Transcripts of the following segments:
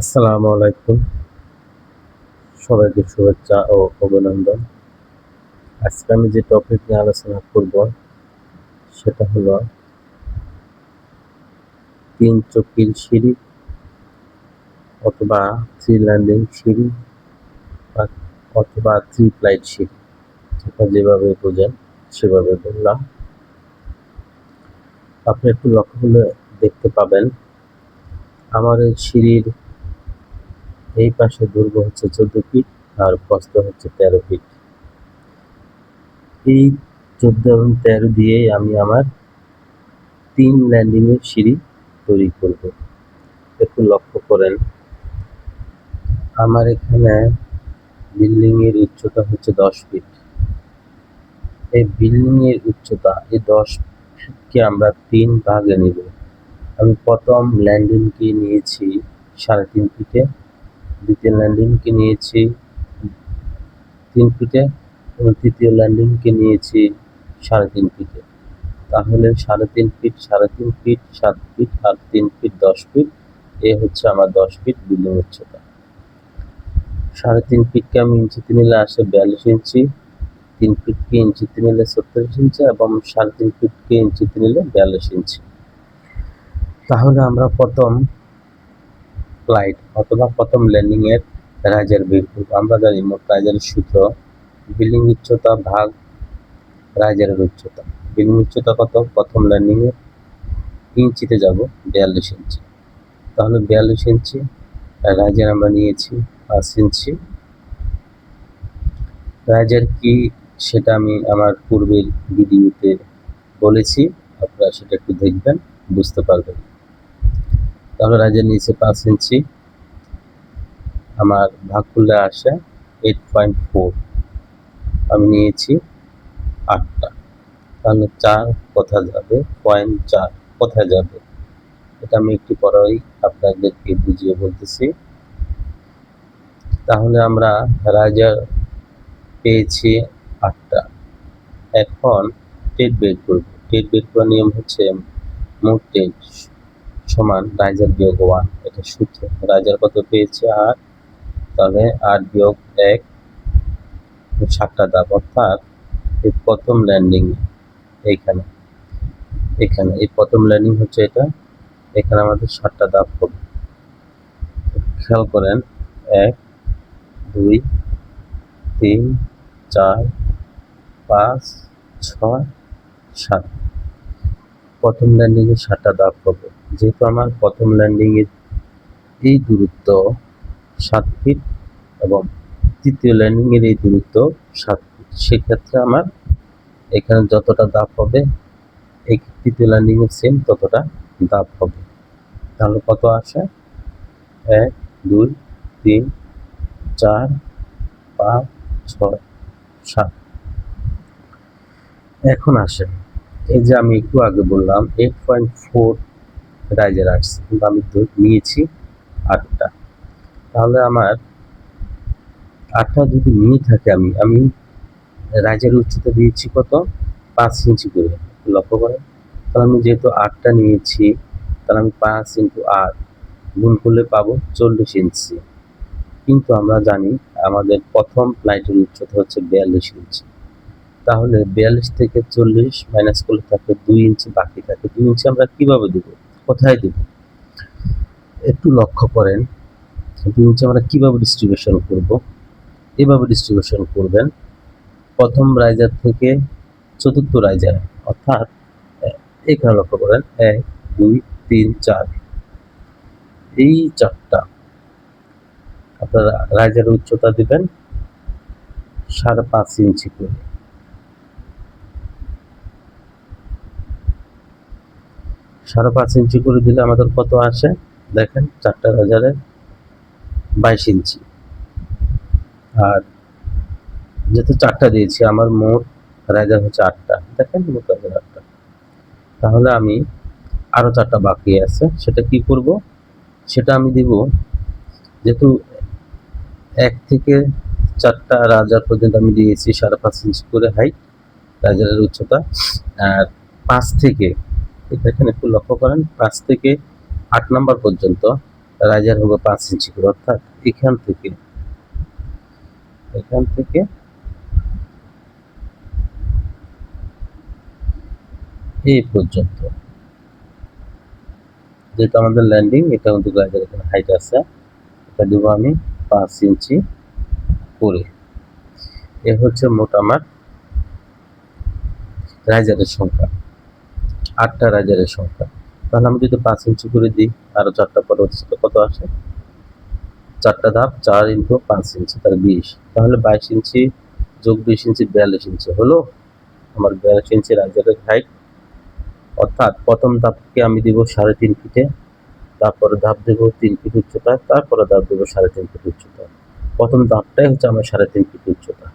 আসসালামু আলাইকুম। সবাইকে শুভেচ্ছা ও অভিনন্দন। আজকে আমি যে টপিক নিয়ে আলোচনা করব, সেটা হলো তিন চকির সিঁড়ি অথবা থ্রি ল্যান্ডিং সিঁড়ি অথবা থ্রি ফ্লাইট সিঁড়ি, যেটা যেভাবে বোঝেন সেভাবে বললাম। আপনি একটু লক্ষ্য করলে দেখতে পাবেন, আমার এই সিঁড়ির এই পাশে দুর্গ হচ্ছে চোদ্দ ফিট আর প্রস্থ হচ্ছে তেরো ফিট। এই চোদ্দ এবং তেরো দিয়েই আমি আমার তিন ল্যান্ডিংয়ের সিঁড়ি তৈরি করব। একটু লক্ষ্য করেন, আমার এখানে বিল্ডিংয়ের উচ্চতা হচ্ছে দশ ফিট। এই বিল্ডিংয়ের উচ্চতা, এই দশ ফিটকে আমরা তিন ভাগে নিব। আমি প্রথম ল্যান্ডিংকে নিয়েছি সাড়ে তিন ফিটে দ্বিতীয় ল্যান্ডিংকে নিয়েছি। তিন ফিটে এবং তৃতীয় ল্যান্ডিংকে নিয়েছি সাড়ে তিন ফিটে তাহলে সাড়ে তিন ফিট সাড়ে তিন ফিট সাত ফিট আর তিন ফিট দশ ফিট এ হচ্ছে আমার দশ ফিট বিল্ডিং উচ্চতা। সাড়ে তিন ফিটকে আমি ইঞ্চিতে নিলে আসে বিয়াল্লিশ ইঞ্চি, তিন ফিটকে ইঞ্চিতে নিলে ছত্রিশ ইঞ্চি এবং সাড়ে তিন ফিটকে ইঞ্চিতে নিলে বিয়াল্লিশ ইঞ্চি। তাহলে আমরা প্রথম ফ্লাইট অথবা প্রথম ল্যান্ডিং এর রাইজার করব আমরা জানি মোট রাইজারের সূত্র। বিল্ডিং উচ্চতা ভাগ রাইজারের উচ্চতা। বিল্ডিং উচ্চতা কত? প্রথম ল্যান্ডিং এর ইঞ্চিতে যাব, বিয়াল্লিশ ইঞ্চি। তাহলে বিয়াল্লিশ ইঞ্চি রাইজার আমরা নিয়েছি পাঁচ ইঞ্চি। রাইজার কি সেটা আমি আমার পূর্বের ভিডিওতে বলেছি, আপনারা সেটা একটু দেখবেন, বুঝতে পারবেন। তাহলে রাইজার নিচে পাঁচ ইঞ্চি। আমার ভাগ করলে আসে এইট পয়েন্ট ফোর আমি নিয়েছি আটটা। তাহলে চার কোথায় যাবে? পয়েন্ট চার কোথায় যাবে? এটা আমি একটু পরেই আপনাদেরকে বুঝিয়ে বলতেছি। তাহলে আমরা রাজার পেয়েছি আটটা। এখন টেট বের করব। টেট বের করার নিয়ম হচ্ছে মোট টেট সমান রাইজার বিয়োগ ওয়ান এটা সূত্র। রাইজার কত পেয়েছে? আট। তাহলে আট বিয়োগ এক সাতটা দাব অর্থাৎ এই প্রথম ল্যান্ডিং এইখানে। এখানে, এই প্রথম ল্যান্ডিং হচ্ছে এটা। এখানে আমাদের সাতটা দাব হবে। খেয়াল করেন, এক, দুই, তিন, চার, পাঁচ, ছয়, সাত। প্রথম ল্যান্ডিংয়ে সাতটা দাব হবে। যেহেতু আমার প্রথম ল্যান্ডিংয়ের এই দূরত্ব সাত ফিট এবং তৃতীয় ল্যান্ডিংয়ের এই দূরত্ব সাত ফিট সেক্ষেত্রে আমার এখানে যতটা দাব হবে, এই তৃতীয় ল্যান্ডিংয়ের সেম ততটা দাব হবে। তাহলে কত আসে? এক, দুই, তিন, চার, পাঁচ, ছয়, সাত। এখন আসে এই যে আমি একটু আগে বললাম এইট পয়েন্ট ফোর রাইজার আসছে কিন্তু আমি নিয়েছি আটটা। তাহলে আমার আটটা যদি নিয়ে থাকে আমি আমি রাইজার উচ্চতা দিয়েছি কত? পাঁচ ইঞ্চি করে, লক্ষ্য করেন। তাহলে আমি যেহেতু আটটা নিয়েছি, তাহলে আমি পাঁচ ইন্টু আট গুণ করলে পাবো চল্লিশ ইঞ্চি। কিন্তু আমরা জানি আমাদের প্রথম ফ্লাইটের উচ্চতা হচ্ছে বিয়াল্লিশ ইঞ্চি। তাহলে বিয়াল্লিশ থেকে চল্লিশ মাইনাস করলে থাকে দুই ইঞ্চি বাকি থাকে। দুই ইঞ্চি আমরা কীভাবে দেব? কোথায় দেব? একটু লক্ষ্য করেন। দুই ইঞ্চি আমরা কীভাবে ডিস্ট্রিবিউশন করব? এভাবে ডিস্ট্রিবিউশন করবেন। প্রথম রাইজার থেকে চতুর্থ রাইজার অর্থাৎ এখানে লক্ষ্য করেন, এক, দুই, তিন, চার। এই চারটা আপনারা রাইজারের উচ্চতা দিবেন সাড়ে পাঁচ ইঞ্চি করে। সাড়ে পাঁচ ইঞ্চি করে দিলে আমাদের কত আসে? দেখেন, চারটা রাজারে বাইশ ইঞ্চি। আর যেহেতু চারটা দিয়েছি, আমার মোট রাইজার হচ্ছে আটটা। দেখেন, মোট রাইজার আটটা। তাহলে আমি আরও চারটা বাকি আছে। সেটা কি করব? সেটা আমি দিব, যেহেতু এক থেকে চারটা রাজার পর্যন্ত আমি দিয়েছি সাড়ে পাঁচ ইঞ্চি করে হাইট রাজারের উচ্চতা। আর পাঁচ থেকে দেখেন একটু লক্ষ্য করেন, পাঁচ থেকে আট নাম্বার পর্যন্ত রাইজার হবে পাঁচ ইঞ্চি করে, অর্থাৎ এখান থেকে এখান থেকে এই পর্যন্ত। যেহেতু আমাদের ল্যান্ডিং এটা কিন্তু রাইজার এখানে হাইট আছে, এটা দেবো আমি পাঁচ ইঞ্চি করে। এ হচ্ছে মোট আমার রাইজারের সংখ্যা। আটটা রাইজারের সংখ্যা। তাহলে আমি যদি পাঁচ ইঞ্চি করে দিই, আরও চারটা পরবর্তীতে কত আসে? চারটা ধাপ, চার ইন্টু পাঁচ ইঞ্চি, তাহলে বিশ। তাহলে বাইশ ইঞ্চি যোগ বিশ ইঞ্চি বিয়াল্লিশ ইঞ্চি হলো আমার বিয়াল্লিশ ইঞ্চি রাইজারের হাইট অর্থাৎ প্রথম ধাপকে আমি দিব সাড়ে তিন ফিটে, তারপরে ধাপ দেব তিন ফিট উচ্চতা, তারপরে ধাপ দেবো সাড়ে তিন ফিট উচ্চতা। প্রথম ধাপটাই হচ্ছে আমার সাড়ে তিন ফিট উচ্চতা।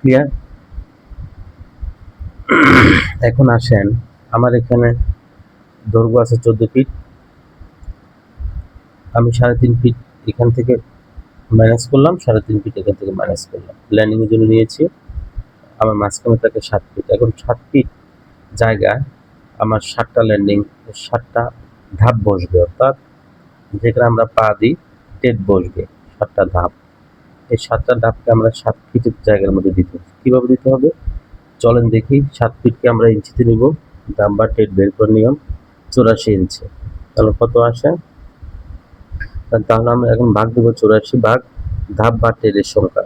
ক্লিয়ার এখন আসেন। আমার এখানে দৈর্ঘ্য আছে চোদ্দ ফিট। আমি সাড়ে তিন ফিট এখান থেকে মাইনাস করলাম, সাড়ে তিন ফিট এখান থেকে মাইনাস করলাম। ল্যান্ডিংয়ের জন্য নিয়েছি। আমার মাঝখানে থাকে সাত ফিট। এখন সাত ফিট জায়গায় আমার সাতটা ল্যান্ডিং সাতটা ধাপ বসবে। অর্থাৎ যেখানে আমরা পা দিই টেট বসবে সাতটা ধাপ। এই সাতটা ধাপকে আমরা সাত ফিটের জায়গার মধ্যে দিতে হবে। কীভাবে দিতে হবে? চলেন দেখি সাত ফিটকে আমরা ইঞ্চিতে নিব। দাম বা টেট বের করে নিয়ম চুরাশি ইঞ্চি। তাহলে কত আসে? তাহলে আমরা এখন ভাগ দেবো চুরাশি ভাগ, ধাপ বা টেরের সংখ্যা।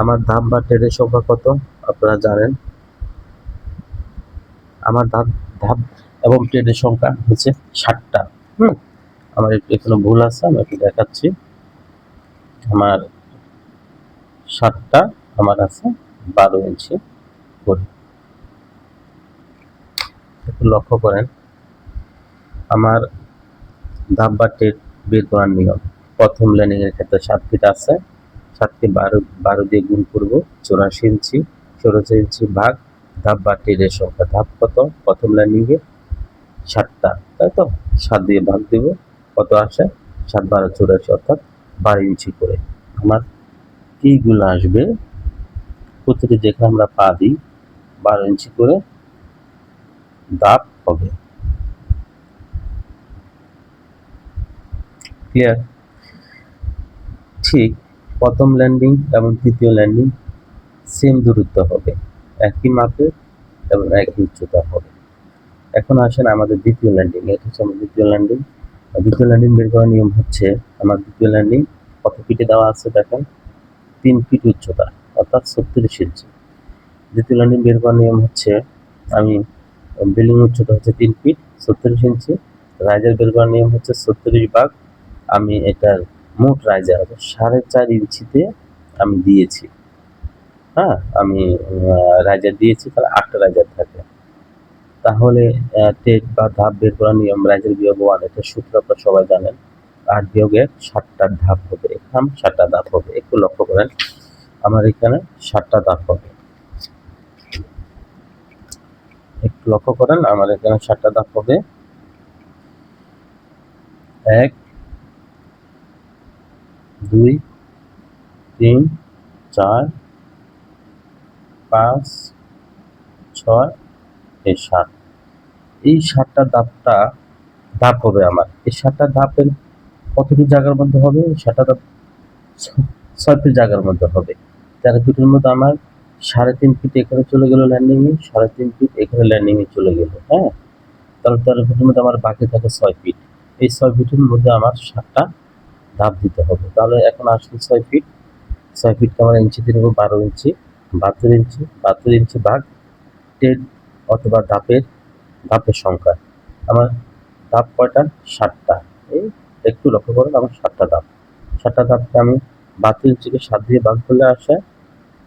আমার ধাপ বা টেরের সংখ্যা কত? আপনারা জানেন। আমার ধাপ ধাপ এবং টেরের সংখ্যা হচ্ছে ষাটটা। হুম, আমার এখানে ভুল আছে, আমি একটু দেখাচ্ছি। আমার ষাটটা, আমার আছে বারো ইঞ্চি। করে। একটু লক্ষ্য করেন, আমার টেট বের করার নিয়ম। প্রথম ল্যান্ডিং এর ক্ষেত্রে সাত ফিট আছে। সাতকে বারো বারো দিয়ে গুণ করব, চৌরাশি ইঞ্চি চৌরাশি ইঞ্চি ভাগ ধাপ বা টেরের সংখ্যা ধাপ কত? প্রথম এ সাতটা তাই তো? সাত দিয়ে ভাগ দেবো, কত আসে? সাত বারো চৌরাশি, অর্থাৎ বারো ইঞ্চি করে। আমার এইগুলো আসবে? প্রতিটি যেখানে আমরা পা দিই বারো ইঞ্চি করে দাপ হবে। ক্লিয়ার ঠিক, প্রথম ল্যান্ডিং এবং তৃতীয় ল্যান্ডিং সেম দূরত্ব হবে। একই মাপের এবং একই উচ্চতা হবে। এখন আসেন আমাদের দ্বিতীয় ল্যান্ডিং এটা হচ্ছে আমাদের দ্বিতীয় ল্যান্ডিং দ্বিতীয় ল্যান্ডিং বের করার নিয়ম হচ্ছে আমার দ্বিতীয় ল্যান্ডিং কত ফিটে দেওয়া আছে দেখেন? তিন ফিট উচ্চতা, অর্থাৎ ছত্রিশ ইঞ্চি দ্বিতীয় ল্যান্ডিং বের করার নিয়ম হচ্ছে, আমি বিল্ডিং উচ্চতা হচ্ছে তিন ফিট ছত্রিশ ইঞ্চি রাইজার বের করার নিয়ম হচ্ছে ছত্রিশ ভাগ। আমি এটার মোট রাইজার সাড়ে চার ইঞ্চিতে আমি দিয়েছি। হ্যাঁ আমি রাইজার দিয়েছি, তাহলে আটটা রাইজার থাকে। তাহলে টেট বা ধাপ বের করার নিয়ম রাইজার বিয়োগ ওয়ান এটা সূত্র আপনারা সবাই জানেন। আট বিয়োগের সাতটা ধাপ হবে, এখানে সাতটা ধাপ হবে, একটু লক্ষ্য করেন। আমার এখানে সাতটা ধাপ হবে একটু লক্ষ্য করেন আমার এখানে সাতটা ধাপ হবে। এক, দুই, তিন, চার, পাঁচ, ছয়, এই সাত। এই সাতটা ধাপটা ধাপ হবে আমার। এই সাতটা ধাপের কতটি জায়গার মধ্যে হবে? সাতটা ধাপ ছয় ফিট জায়গার মধ্যে হবে। চার ফিটের মধ্যে আমার সাড়ে তিন ফিট এখানে চলে গেল ল্যান্ডিংয়ে সাড়ে তিন ফিট এখানে ল্যান্ডিংয়ে চলে গেল হ্যাঁ? তাহলে তেরো ফিটের মধ্যে আমার বাকি থাকে ছয় ফিট এই ছয় ফিটের মধ্যে আমার সাতটা ধাপ দিতে হবে। তাহলে এখন আসলে ছয় ফিট ছয় ফিটকে আমরা ইঞ্চিতে নেব বারো ইঞ্চি, বাহাত্তর ইঞ্চি বাহাত্তর ইঞ্চি ভাগ টেন অথবা ধাপের ধাপের সংখ্যা। আমার ধাপ কয়টা? সাতটা। এই একটু লক্ষ্য করেন, আমার সাতটা ধাপ। সাতটা ধাপকে আমি বাহাত্তর ইঞ্চিকে সাত দিয়ে ভাগ করলে আসে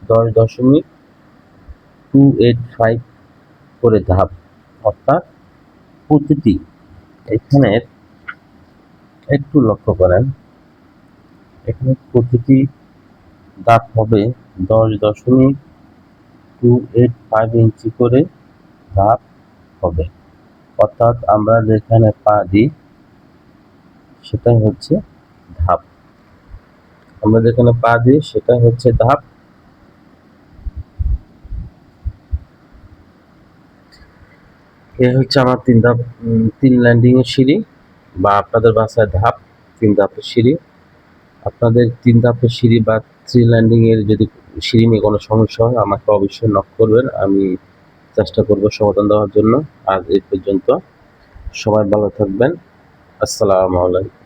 দশ দশমিক টু এইট ফাইভ করে ধাপ, অর্থাৎ প্রতিটি এখানের একটু লক্ষ্য করেন। এখানে প্রতিটি দাঁত হবে দশ দশমিক টু এইট ফাইভ ইঞ্চি করে ধাপ হবে। অর্থাৎ আমরা যেখানে পা দিই, সেটাই হচ্ছে ধাপ। আমরা যেখানে পা দিই, সেটাই হচ্ছে ধাপ। এ হচ্ছে আমার তিন ধাপ তিন ল্যান্ডিং এর সিঁড়ি বা আপনাদের বাসায় ধাপ, তিন ধাপের সিঁড়ি। আপনাদের তিন ধাপের সিঁড়ি বা থ্রি ল্যান্ডিংয়ের যদি সিঁড়ি নিয়ে কোনো সমস্যা হয়, আমাকে অবশ্যই নক করবেন। আমি চেষ্টা করব সমাধান দেওয়ার জন্য। আজ এই পর্যন্ত। সবাই ভালো থাকবেন। আসসালামু আলাইকুম।